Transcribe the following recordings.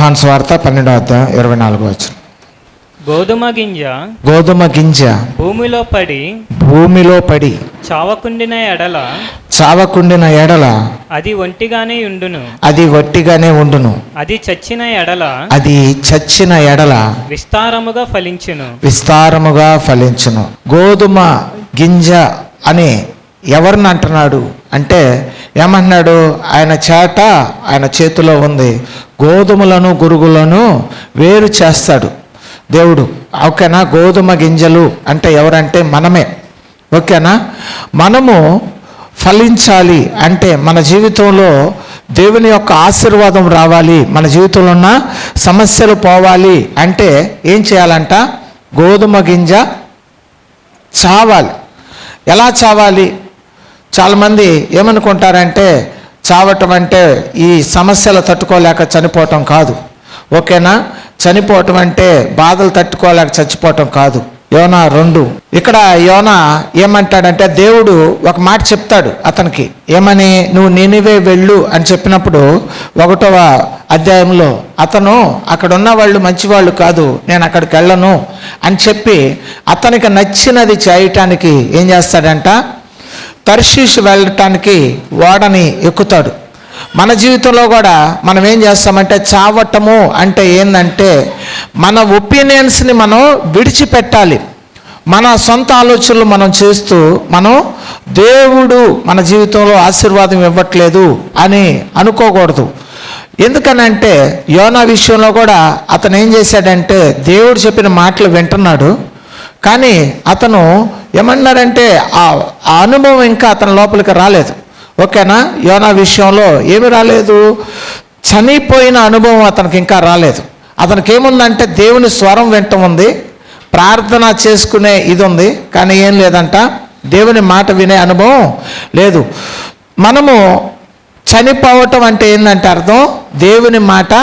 యోహాన్ స్వార్త పన్నెండో అధ్యాయం ఇరవై నాలుగో వచ్చిన గోధుమ గింజ గోధుమ గింజ భూమిలో పడి భూమిలో పడి చావకుండిన ఎడల చావకుండిన ఎడల అది ఒంటిగానే ఉండును. అది వట్టిగానే ఉండును. అది చచ్చిన ఎడల అది చచ్చిన ఎడల విస్తారముగా ఫలించును. విస్తారముగా ఫలించును. గోధుమ గింజ అని ఎవరిని అంటున్నాడు? అంటే ఏమంటున్నాడు? ఆయన చేట ఆయన చేతిలో ఉంది. గోధుమలను గురుగులను వేరు చేస్తాడు. దేవుడు ఓకేనా? గోధుమ గింజలు అంటే ఎవరంటే మనమే. ఓకేనా? మనము ఫలించాలి అంటే మన జీవితంలో దేవుని యొక్క ఆశీర్వాదం రావాలి. మన జీవితంలో ఉన్న సమస్యలు పోవాలి అంటే ఏం చేయాలంట? గోధుమ గింజ చావాలి. ఎలా చావాలి? చాలామంది ఏమనుకుంటారంటే చావటం అంటే ఈ సమస్యలు తట్టుకోలేక చనిపోవటం కాదు. ఓకేనా? చనిపోవటం అంటే బాధలు తట్టుకోలేక చచ్చిపోవటం కాదు. యోన రెండు. ఇక్కడ యోనా ఏమంటాడంటే దేవుడు ఒక మాట చెప్తాడు అతనికి. ఏమని? నువ్వు నేనివే వెళ్ళు అని చెప్పినప్పుడు ఒకటవ అధ్యాయంలో అతను అక్కడ ఉన్న వాళ్ళు మంచివాళ్ళు కాదు నేను అక్కడికి వెళ్ళను అని చెప్పి అతనికి నచ్చినది చేయటానికి ఏం చేస్తాడంట? తర్షీష్ వెళ్ళటానికి ఓడని ఎక్కుతాడు. మన జీవితంలో కూడా మనం ఏం చేస్తామంటే చావటము అంటే ఏంటంటే మన ఒపీనియన్స్ని మనం విడిచిపెట్టాలి. మన సొంత ఆలోచనలు మనం చేస్తూ మనం దేవుడు మన జీవితంలో ఆశీర్వాదం ఇవ్వట్లేదు అని అనుకోకూడదు. ఎందుకనంటే యోనా విషయంలో కూడా అతను ఏం చేశాడంటే దేవుడు చెప్పిన మాటలు వింటున్నాడు. కానీ అతను ఏమన్నాడంటే ఆ ఆ అనుభవం ఇంకా అతని లోపలికి రాలేదు. ఓకేనా? యోనా విషయంలో ఏమి రాలేదు? చనిపోయిన అనుభవం అతనికి ఇంకా రాలేదు. అతనికి ఏముందంటే దేవుని స్వరం వింటం ఉంది. ప్రార్థన చేసుకునే ఇది ఉంది కానీ ఏం లేదంట. దేవుని మాట వినే అనుభవం లేదు. మనము చనిపోవటం అంటే ఏంటంటే అర్థం? దేవుని మాట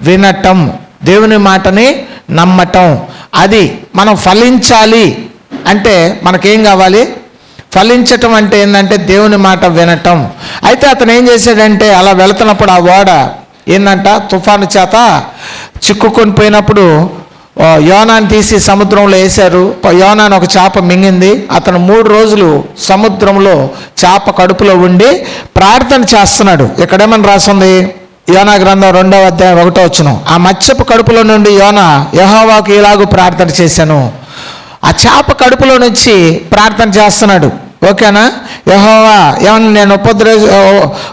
వినటం. దేవుని మాటని నమ్మటం. అది మనం ఫలించాలి అంటే మనకేం కావాలి? ఫలించటం అంటే ఏంటంటే దేవుని మాట వినటం. అయితే అతను ఏం చేశాడంటే అలా వెళుతున్నప్పుడు ఆ ఓడ ఏంటంట తుఫాను చేత చిక్కుకొని పోయినప్పుడు యోనాన్ని యోనాని తీసి సముద్రంలో వేశారు. యోనాన్ని ఒక చేప మింగింది. అతను మూడు రోజులు సముద్రంలో చేప కడుపులో ఉండి ప్రార్థన చేస్తున్నాడు. ఇక్కడేమని రాసింది? యోనా గ్రంథం రెండవ అధ్యాయం ఒకటో వచ్చును ఆ మత్స్యపు కడుపులో నుండి యోన యహోవాకు ఇలాగూ ప్రార్థన చేశాను. ఆ చేప కడుపులో నుంచి ప్రార్థన చేస్తున్నాడు. ఓకేనా? యహోవా ఏమన్నా నేను ఉపద్ర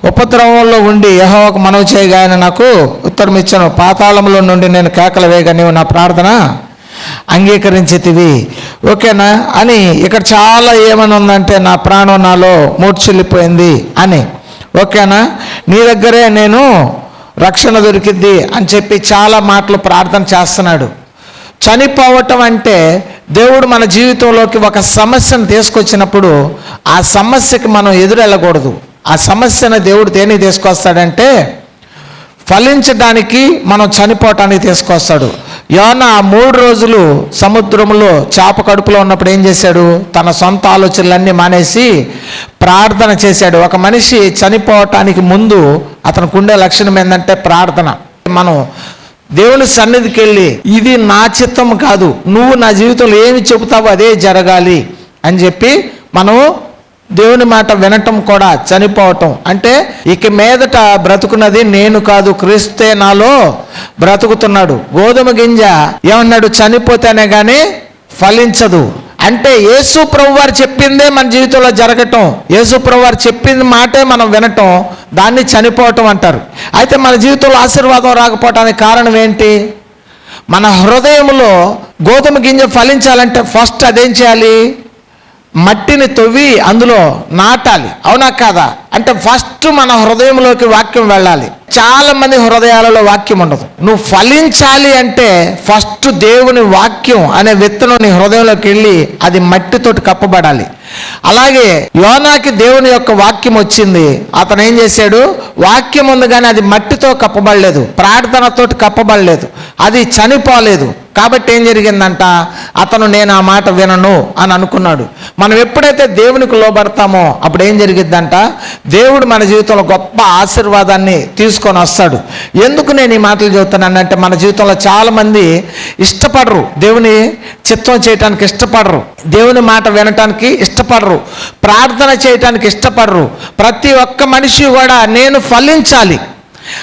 ఉపద్రవంలో ఉండి యహోవాకు మనవి చేయగా ఆయన నాకు ఉత్తరం ఇచ్చాను. పాతాళంలో నుండి నేను కేకలు వేయగా నీవు నా ప్రార్థన అంగీకరించేతివి. ఓకేనా? అని ఇక్కడ చాలా ఏమని ఉందంటే నా ప్రాణం నాలో మూర్చిల్లిపోయింది అని. ఓకేనా? నీ దగ్గరే నేను రక్షణ దొరికింది అని చెప్పి చాలా మాటలు ప్రార్థన చేస్తున్నాడు. చనిపోవటం అంటే దేవుడు మన జీవితంలోకి ఒక సమస్యను తీసుకొచ్చినప్పుడు ఆ సమస్యకి మనం ఎదురెళ్ళకూడదు. ఆ సమస్యను దేవుడు దేనికి తీసుకొస్తాడంటే ఫలించడానికి మనం చనిపోవటానికి తీసుకొస్తాడు. యోన మూడు రోజులు సముద్రంలో చేప కడుపులో ఉన్నప్పుడు ఏం చేశాడు? తన సొంత ఆలోచనలన్నీ మానేసి ప్రార్థన చేశాడు. ఒక మనిషి చనిపోవటానికి ముందు అతనికి ఉండే లక్షణం ఏంటంటే ప్రార్థన. మనం దేవుని సన్నిధికి వెళ్ళి ఇది నా చిత్తం కాదు. నువ్వు నా జీవితంలో ఏమి చెబుతావో అదే జరగాలి. అని చెప్పి మనం దేవుని మాట వినటం కూడా చనిపోవటం. అంటే ఇక మీదట బ్రతుకున్నది నేను కాదు క్రీస్తే నాలో బ్రతుకుతున్నాడు. గోధుమ గింజ ఏమన్నాడు? చనిపోతేనే కానీ ఫలించదు. అంటే యేసు ప్రభు వారు చెప్పిందే మన జీవితంలో జరగటం. యేసు ప్రభు వారు చెప్పింది మాటే మనం వినటం. దాన్ని చనిపోవటం అంటారు. అయితే మన జీవితంలో ఆశీర్వాదం రాకపోవటానికి కారణం ఏంటి? మన హృదయంలో గోధుమ గింజ ఫలించాలంటే ఫస్ట్ అదేం చేయాలి? మట్టిని తవ్వి అందులో నాటాలి. అవునా కాదా? అంటే ఫస్ట్ మన హృదయంలోకి వాక్యం వెళ్ళాలి. చాలా మంది హృదయాలలో వాక్యం ఉండదు. నువ్వు ఫలించాలి అంటే ఫస్ట్ దేవుని వాక్యం అనే విత్తనం నీ హృదయంలోకి వెళ్ళి అది మట్టితోటి కప్పబడాలి. అలాగే యోనాకి దేవుని యొక్క వాక్యం వచ్చింది. అతను ఏం చేశాడు? వాక్యం ఉంది కానీ అది మట్టితో కప్పబడలేదు. ప్రార్థనతోటి కప్పబడలేదు. అది చనిపోలేదు. కాబట్టి ఏం జరిగిందంట? అతను నేను ఆ మాట వినను అని అనుకున్నాడు. మనం ఎప్పుడైతే దేవునికి లోబడతామో అప్పుడు ఏం జరిగిద్దంట? దేవుడు మన జీవితంలో గొప్ప ఆశీర్వాదాన్ని తీసుకొని వస్తాడు. ఎందుకు నేను ఈ మాటలు చెబుతున్నానంటే మన జీవితంలో చాలామంది ఇష్టపడరు. దేవుని చిత్తం చేయటానికి ఇష్టపడరు. దేవుని మాట వినటానికి ఇష్టపడరు. ప్రార్థన చేయటానికి ఇష్టపడరు. ప్రతి ఒక్క మనిషి కూడా నేను ఫలించాలి.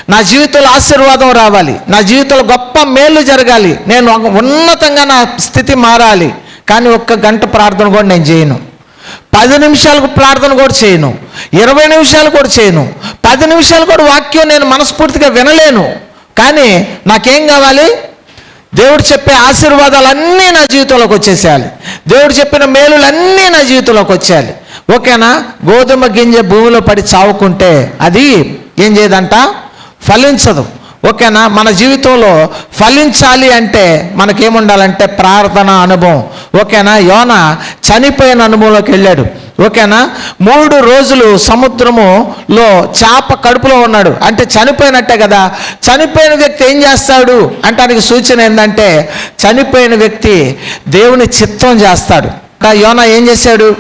నా జీవితంలో ఆశీర్వాదం రావాలి. నా జీవితంలో గొప్ప మేలు జరగాలి. నేను ఒక ఉన్నతంగా నా స్థితి మారాలి. కానీ ఒక్క గంట ప్రార్థన కూడా నేను చేయను. పది నిమిషాలకు ప్రార్థన కూడా చేయను. ఇరవై నిమిషాలు కూడా చేయను. పది నిమిషాలు కూడా వాక్యం నేను మనస్ఫూర్తిగా వినలేను. కానీ నాకేం కావాలి? దేవుడు చెప్పే ఆశీర్వాదాలన్నీ నా జీవితంలోకి వచ్చేసేయాలి. దేవుడు చెప్పిన మేలులన్నీ నా జీవితంలోకి వచ్చేయాలి. ఓకేనా? గోధుమ గింజ భూమిలో పడి చావుకుంటే అది ఏం చేయదంట? ఫలించదు. ఓకేనా? మన జీవితంలో ఫలించాలి అంటే మనకేముండాలంటే ప్రార్థన అనుభవం. ఓకేనా? యోన చనిపోయిన అనుభవంలోకి వెళ్ళాడు. ఓకేనా? మూడు రోజులు సముద్రములో చేప కడుపులో ఉన్నాడు. అంటే చనిపోయినట్టే కదా. చనిపోయిన వ్యక్తి ఏం చేస్తాడు? అంటానికి సూచన ఏంటంటే చనిపోయిన వ్యక్తి దేవుని చిత్తం చేస్తాడు. యోన ఏం చేశాడు?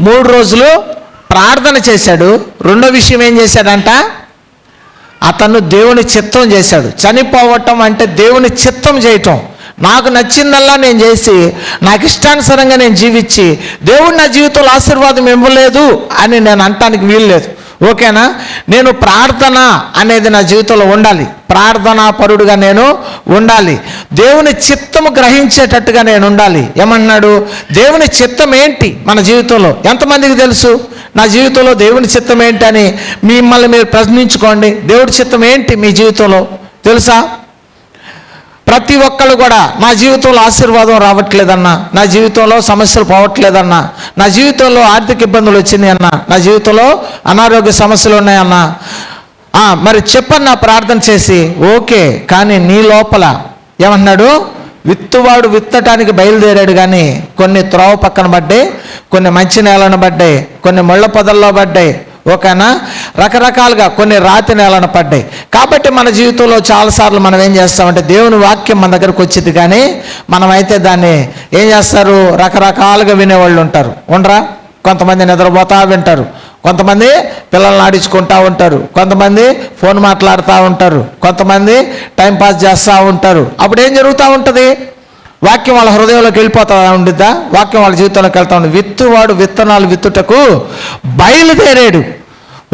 మూడు రోజులు ప్రార్థన చేశాడు. రెండో విషయం ఏం చేశాడంట? అతను దేవుని చిత్తం చేశాడు. చనిపోవటం అంటే దేవుని చిత్తం చేయటం. నాకు నచ్చిందల్లా నేను చేసి నాకు ఇష్టానుసారంగా నేను జీవించి దేవుడు నా జీవితంలో ఆశీర్వాదం ఇవ్వలేదు అని నేను అనటానికి వీల్లేదు ఓకేనా? నేను ప్రార్థన అనేది నా జీవితంలో ఉండాలి. ప్రార్థనా పరుడుగా నేను ఉండాలి. దేవుని చిత్తము గ్రహించేటట్టుగా నేను ఉండాలి. ఏమన్నాడు దేవుని చిత్తం ఏంటి మన జీవితంలో? ఎంతమందికి తెలుసు? నా జీవితంలో దేవుని చిత్తం ఏంటి అని మిమ్మల్ని మీరు ప్రశ్నించుకోండి. దేవుడి చిత్తం ఏంటి మీ జీవితంలో? తెలుసా? ప్రతి ఒక్కళ్ళు కూడా నా జీవితంలో ఆశీర్వాదం రావట్లేదన్నా నా జీవితంలో సమస్యలు పోవట్లేదన్నా నా జీవితంలో ఆర్థిక ఇబ్బందులు వచ్చినాయి అన్నా నా జీవితంలో అనారోగ్య సమస్యలు ఉన్నాయన్నా మరి చెప్పన్న ప్రార్థన చేసి ఓకే కానీ నీ లోపల ఏమన్నాడు విత్తువాడు విత్తటానికి బయలుదేరాడు కానీ కొన్ని త్రోవ పక్కన పడ్డాయి కొన్ని మంచి నేలను పడ్డాయి కొన్ని ముళ్ళ పొదల్లో పడ్డాయి ఓకేనా? రకరకాలుగా కొన్ని రాతి నేలను పడ్డాయి. కాబట్టి మన జీవితంలో చాలాసార్లు మనం ఏం చేస్తామంటే దేవుని వాక్యం మన దగ్గరకు వచ్చింది కానీ మనమైతే దాన్ని ఏం చేస్తారు? రకరకాలుగా వినేవాళ్ళు ఉంటారు. ఉండరా? కొంతమంది నిద్రపోతా వింటారు. కొంతమంది పిల్లల్ని ఆడించుకుంటా ఉంటారు. కొంతమంది ఫోన్ మాట్లాడుతూ ఉంటారు. కొంతమంది టైం పాస్ చేస్తూ ఉంటారు. అప్పుడు ఏం జరుగుతూ ఉంటుంది? వాక్యం వాళ్ళ హృదయంలోకి వెళ్ళిపోతా ఉండిద్దా? వాక్యం వాళ్ళ జీవితంలోకి వెళ్తా ఉంది విత్తువాడు విత్తనాలు విత్తుటకు బయలుదేరాడు.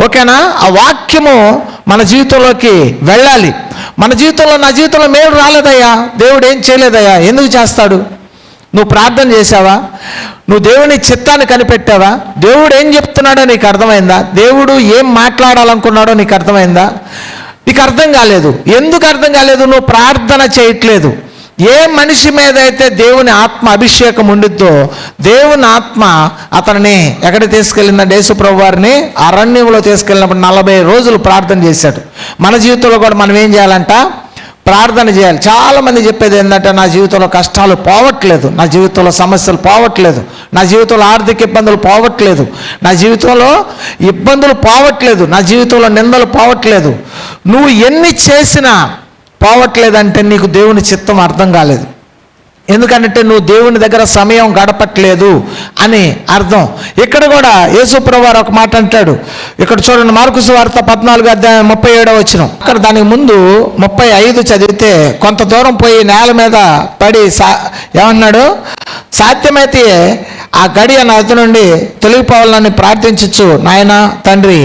ఓకేనా? ఆ వాక్యము మన జీవితంలోకి వెళ్ళాలి. మన జీవితంలో నా జీవితంలో మేలు రాలేదయ్యా. దేవుడు ఏం చేయలేదయ్యా. ఎందుకు చేస్తాడు? నువ్వు ప్రార్థన చేసావా నువ్వు దేవుని చిత్తాన్ని కనిపెట్టావా? దేవుడు ఏం చెప్తున్నాడో నీకు అర్థమైందా? దేవుడు ఏం మాట్లాడాలనుకున్నాడో నీకు అర్థమైందా? నీకు అర్థం కాలేదు. ఎందుకు అర్థం కాలేదు? నువ్వు ప్రార్థన చేయట్లేదు. ఏ మనిషి మీద అయితే దేవుని ఆత్మ అభిషేకం ఉండిద్దో దేవుని ఆత్మ అతనిని ఎక్కడ తీసుకెళ్ళిందంటే యేసుప్రభు వారిని అరణ్యంలో తీసుకెళ్ళినప్పుడు నలభై రోజులు ప్రార్థన చేశాడు. మన జీవితంలో కూడా మనం ఏం చేయాలంట? ప్రార్థన చేయాలి. చాలామంది చెప్పేది ఏంటంటే నా జీవితంలో కష్టాలు పోవట్లేదు నా జీవితంలో సమస్యలు పోవట్లేదు నా జీవితంలో ఆర్థిక ఇబ్బందులు పోవట్లేదు నా జీవితంలో ఇబ్బందులు పోవట్లేదు నా జీవితంలో నిందలు పోవట్లేదు. నువ్వు ఎన్ని చేసినా పోవట్లేదంటే నీకు దేవుని చిత్తం అర్థం కాలేదు. ఎందుకంటే నువ్వు దేవుని దగ్గర సమయం గడపట్లేదు అని అర్థం. ఇక్కడ కూడా యేసుప్రవారు ఒక మాట అంటాడు. ఇక్కడ చూడండి మార్కుసు వార్త పద్నాలుగు అధ్యాయం ముప్పై ఏడో వచ్చిన అక్కడ దానికి ముందు ముప్పై ఐదు చదివితే కొంత దూరం పోయి నేల మీద పడి సా ఏమన్నాడు సాధ్యమైతే ఆ గడియ నా నుండి తొలగిపోవాలని ప్రార్థించచ్చు నాయన తండ్రి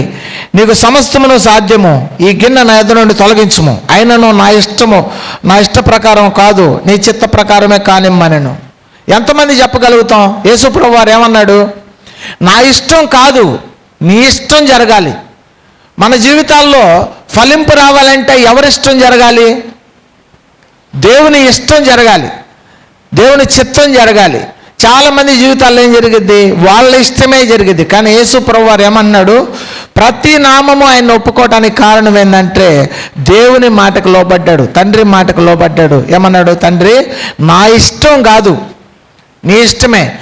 నీకు సమస్తమును సాధ్యము. ఈ గిన్నె నా ఎదురు నుండి తొలగించుము. అయినను నా ఇష్టము. నా ఇష్ట ప్రకారం కాదు నీ చిత్త ప్రకారమే కానిమ్మనను. ఎంతమంది చెప్పగలుగుతాం? యేసుప్రభు వారు ఏమన్నాడు? నా ఇష్టం కాదు నీ ఇష్టం జరగాలి. మన జీవితాల్లో ఫలింపు రావాలంటే ఎవరిష్టం జరగాలి? దేవుని ఇష్టం జరగాలి. దేవుని చిత్తం జరగాలి. చాలామంది జీవితాల్లో ఏం జరిగింది వాళ్ళ ఇష్టమే జరిగింది కానీ యేసు ప్రభు వారు ఏమన్నాడు? ప్రతి నామము ఆయన ఒప్పుకోవటానికి కారణం ఏంటంటే దేవుని మాటకు లోబడ్డాడు తండ్రి మాటకు లోబడ్డాడు. ఏమన్నాడు? తండ్రి నా ఇష్టం కాదు. నీ ఇష్టమే.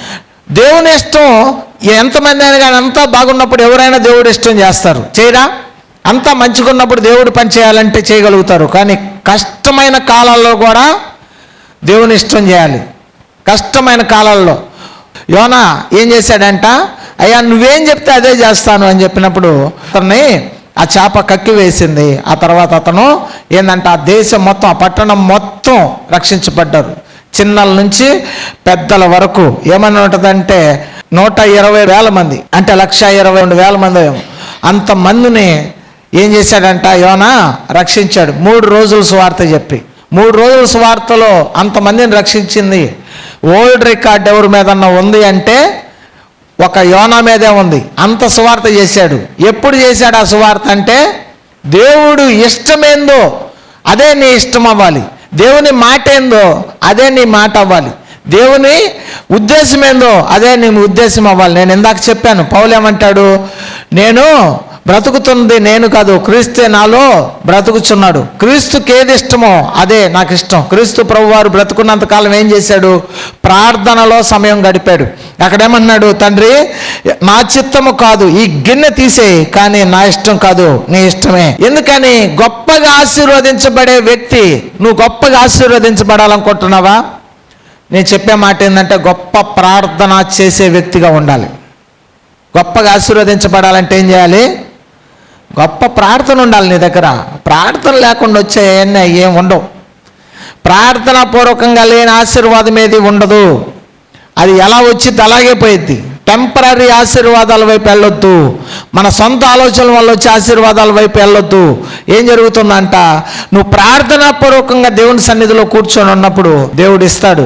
దేవుని ఇష్టం ఎంతమంది అయినా కానీ అంతా బాగున్నప్పుడు ఎవరైనా దేవుడు ఇష్టం చేస్తారు. చేయరా? అంతా మంచిగున్నప్పుడు దేవుడు పని చేయాలంటే చేయగలుగుతారు. కానీ కష్టమైన కాలాల్లో కూడా దేవుని ఇష్టం చేయాలి. కష్టమైన కాలాల్లో. యోనా ఏం చేశాడంట? అయ్యా నువ్వేం చెప్తే అదే చేస్తాను అని చెప్పినప్పుడు అతన్ని ఆ చేప కక్కి వేసింది. ఆ తర్వాత అతను ఏంటంటే ఆ దేశం మొత్తం ఆ పట్టణం మొత్తం రక్షించబడ్డారు చిన్నల నుంచి పెద్దల వరకు ఏమని ఉంటుందంటే నూట ఇరవై వేల మంది అంటే లక్ష ఇరవై రెండు వేల మంది ఏమో. అంతమందిని ఏం చేశాడంట యోనా రక్షించాడు. మూడు రోజులు సువార్త చెప్పి. మూడు రోజుల సువార్తలో అంతమందిని రక్షించింది. ఓల్డ్ రికార్డ్ ఎవరి మీదన్నా ఉంది అంటే ఒక యోనా మీదే ఉంది. అంత సువార్త చేశాడు. ఎప్పుడు చేశాడు ఆ సువార్త అంటే దేవుడు ఇష్టమేందో అదే నీ ఇష్టం అవ్వాలి దేవుని మాట ఏందో అదే నీ మాట అవ్వాలి దేవుని ఉద్దేశం ఏందో అదే నీ ఉద్దేశం అవ్వాలి నేను ఇందాక చెప్పాను పౌలు ఏమంటాడు నేను బ్రతుకుతుంది నేను కాదు క్రీస్తే నాలో బ్రతుకుచున్నాడు. క్రీస్తుకి ఏది ఇష్టమో అదే నాకు ఇష్టం క్రీస్తు ప్రభు వారు బ్రతుకున్నంత కాలం ఏం చేశాడు? ప్రార్థనలో సమయం గడిపాడు. అక్కడేమన్నాడు? తండ్రి నా చిత్తము కాదు ఈ గిన్నె తీసేయి కానీ నా ఇష్టం కాదు నీ ఇష్టమే. ఎందుకని? గొప్పగా ఆశీర్వదించబడే వ్యక్తి నువ్వు గొప్పగా ఆశీర్వదించబడాలనుకుంటున్నావా? నేను చెప్పే మాట ఏంటంటే గొప్ప ప్రార్థన చేసే వ్యక్తిగా ఉండాలి. గొప్పగా ఆశీర్వదించబడాలంటే ఏం చేయాలి? గొప్ప ప్రార్థన ఉండాలి నీ దగ్గర. ప్రార్థన లేకుండా వచ్చే ఏం ఉండవు. ప్రార్థన పూర్వకంగా లేని ఆశీర్వాదం ఏది ఉండదు. అది ఎలా వచ్చింది అలాగే పోయిద్ది. టెంపరీ ఆశీర్వాదాల వైపు వెళ్ళొద్దు. మన సొంత ఆలోచనల వల్ల వచ్చే ఆశీర్వాదాల వైపు వెళ్ళొద్దు. ఏం జరుగుతుందంట? నువ్వు ప్రార్థనా పూర్వకంగా దేవుని సన్నిధిలో కూర్చొని ఉన్నప్పుడు దేవుడు ఇస్తాడు.